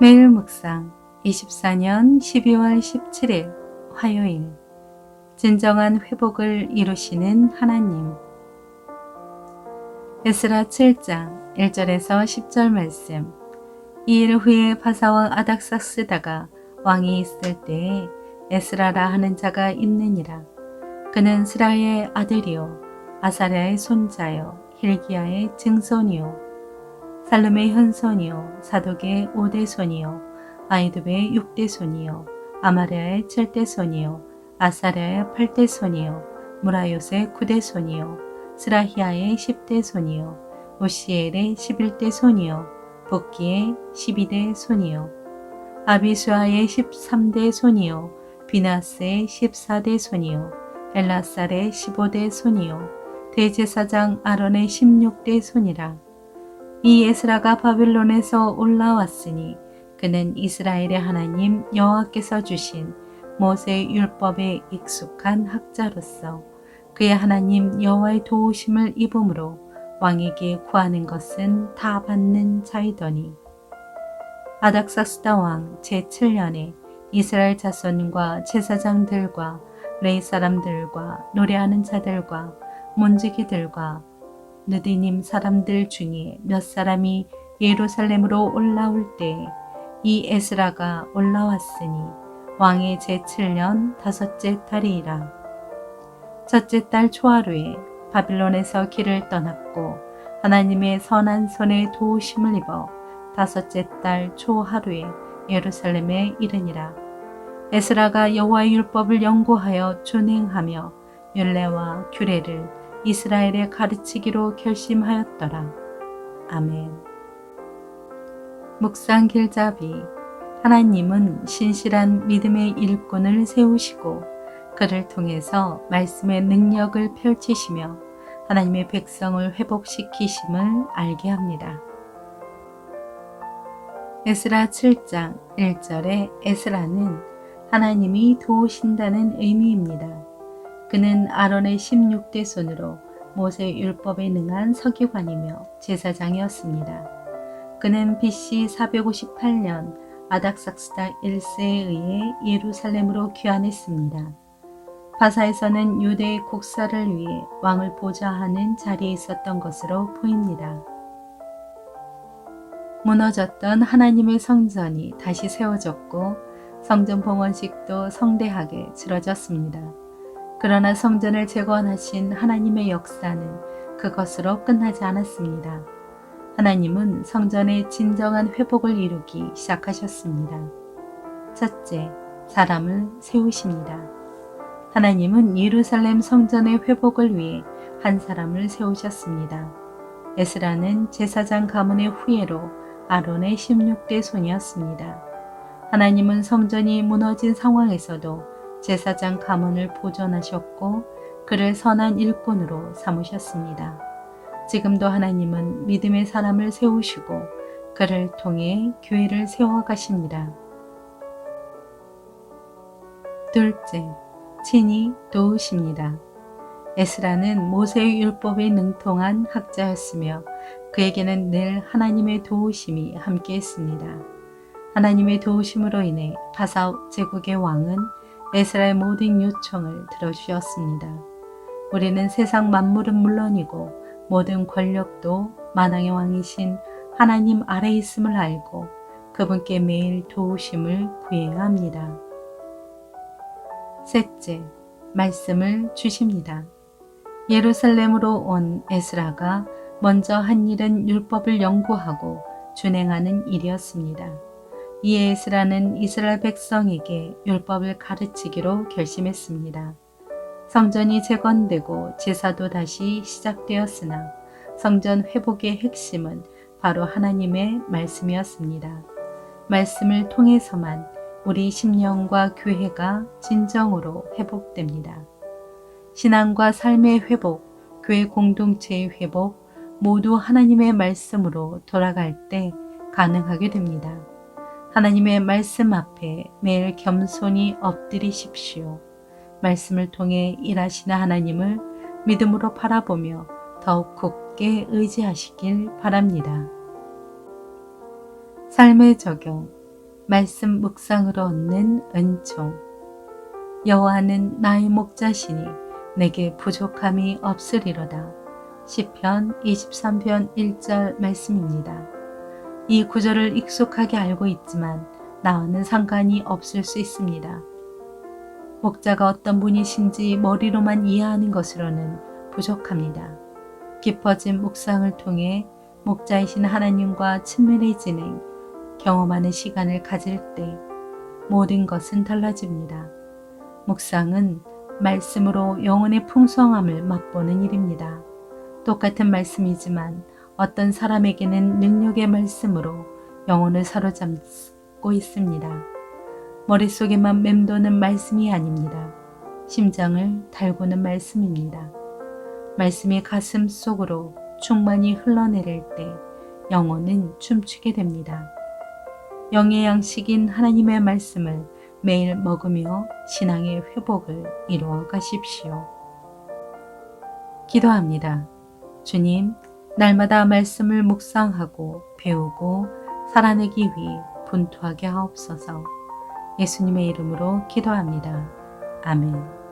매일 묵상 24년 12월 17일 화요일. 진정한 회복을 이루시는 하나님. 에스라 7장 1절에서 10절 말씀. 이일 후에 바사왕 아닥삭스다가 왕이 있을 때에 에스라라 하는 자가 있느니라. 그는 스라의 아들이요 아사랴의 손자요 힐기야의 증손이요 살룸의 현손이요 사독의 오대손이요 아이두베의 육대손이요 아마랴의 칠대손이요 아사랴의 팔대손이요 무라요스의 구대손이요 스라히아의 십대손이요 오시엘의 십일대손이요 복기의 십이대 손이요 아비수아의 십삼대 손이요 비나스의 십사대 손이요 엘라살의 십오대 손이요 대제사장 아론의 십육대 손이라 이 에스라가 바빌론에서 올라왔으니 그는 이스라엘의 하나님 여호와께서 주신 모세 율법에 익숙한 학자로서 그의 하나님 여호와의 도우심을 입음으로 왕에게 구하는 것은 다 받는 자이더니 아닥사스다 왕 제7년에 이스라엘 자손과 제사장들과 레이 사람들과 노래하는 자들과 문지기들과 느디님 사람들 중에 몇 사람이 예루살렘으로 올라올 때 이 에스라가 올라왔으니 왕의 제7년 다섯째 달이라. 첫째 달 초하루에 바빌론에서 길을 떠났고 하나님의 선한 손에 도우심을 입어 다섯째 달 초하루에 예루살렘에 이르니라. 에스라가 여호와의 율법을 연구하여 준행하며 율례와 규례를 이스라엘에 가르치기로 결심하였더라. 아멘. 묵상 길잡이 하나님은 신실한 믿음의 일꾼을 세우시고 그를 통해서 말씀의 능력을 펼치시며 하나님의 백성을 회복시키심을 알게 합니다. 에스라 7장 1절에 에스라는 하나님이 도우신다는 의미입니다. 그는 아론의 16대 손으로 모세 율법에 능한 서기관이며 제사장이었습니다. 그는 BC 458년 아닥삭스다 1세에 의해 예루살렘으로 귀환했습니다. 바사에서는 유대의 국사를 위해 왕을 보좌하는 자리에 있었던 것으로 보입니다. 무너졌던 하나님의 성전이 다시 세워졌고 성전 봉헌식도 성대하게 치러졌습니다. 그러나 성전을 재건하신 하나님의 역사는 그것으로 끝나지 않았습니다. 하나님은 성전의 진정한 회복을 이루기 시작하셨습니다. 첫째, 사람을 세우십니다. 하나님은 예루살렘 성전의 회복을 위해 한 사람을 세우셨습니다. 에스라는 제사장 가문의 후예로 아론의 16대 손이었습니다. 하나님은 성전이 무너진 상황에서도 제사장 가문을 보존하셨고 그를 선한 일꾼으로 삼으셨습니다. 지금도 하나님은 믿음의 사람을 세우시고 그를 통해 교회를 세워가십니다. 둘째, 친히 도우십니다. 에스라는 모세의 율법에 능통한 학자였으며 그에게는 늘 하나님의 도우심이 함께했습니다. 하나님의 도우심으로 인해 바사 제국의 왕은 에스라의 모든 요청을 들어주셨습니다. 우리는 세상 만물은 물론이고 모든 권력도 만왕의 왕이신 하나님 아래 있음을 알고 그분께 매일 도우심을 구해야 합니다. 셋째, 말씀을 주십니다. 예루살렘으로 온 에스라가 먼저 한 일은 율법을 연구하고 준행하는 일이었습니다. 이 에스라는 이스라엘 백성에게 율법을 가르치기로 결심했습니다. 성전이 재건되고 제사도 다시 시작되었으나 성전 회복의 핵심은 바로 하나님의 말씀이었습니다. 말씀을 통해서만 우리 심령과 교회가 진정으로 회복됩니다. 신앙과 삶의 회복, 교회 공동체의 회복, 모두 하나님의 말씀으로 돌아갈 때 가능하게 됩니다. 하나님의 말씀 앞에 매일 겸손히 엎드리십시오. 말씀을 통해 일하시는 하나님을 믿음으로 바라보며 더욱 굳게 의지하시길 바랍니다. 삶의 적용 말씀 묵상으로 얻는 은총. 여호와는 나의 목자시니 내게 부족함이 없으리로다. 시편 23편 1절 말씀입니다. 이 구절을 익숙하게 알고 있지만 나와는 상관이 없을 수 있습니다. 목자가 어떤 분이신지 머리로만 이해하는 것으로는 부족합니다. 깊어진 묵상을 통해 목자이신 하나님과 친밀해지는 경험하는 시간을 가질 때 모든 것은 달라집니다. 묵상은 말씀으로 영혼의 풍성함을 맛보는 일입니다. 똑같은 말씀이지만 어떤 사람에게는 능력의 말씀으로 영혼을 사로잡고 있습니다. 머릿속에만 맴도는 말씀이 아닙니다. 심장을 달구는 말씀입니다. 말씀이 가슴 속으로 충만히 흘러내릴 때 영혼은 춤추게 됩니다. 영의 양식인 하나님의 말씀을 매일 먹으며 신앙의 회복을 이루어 가십시오. 기도합니다. 주님, 날마다 말씀을 묵상하고 배우고 살아내기 위해 분투하게 하옵소서. 예수님의 이름으로 기도합니다. 아멘.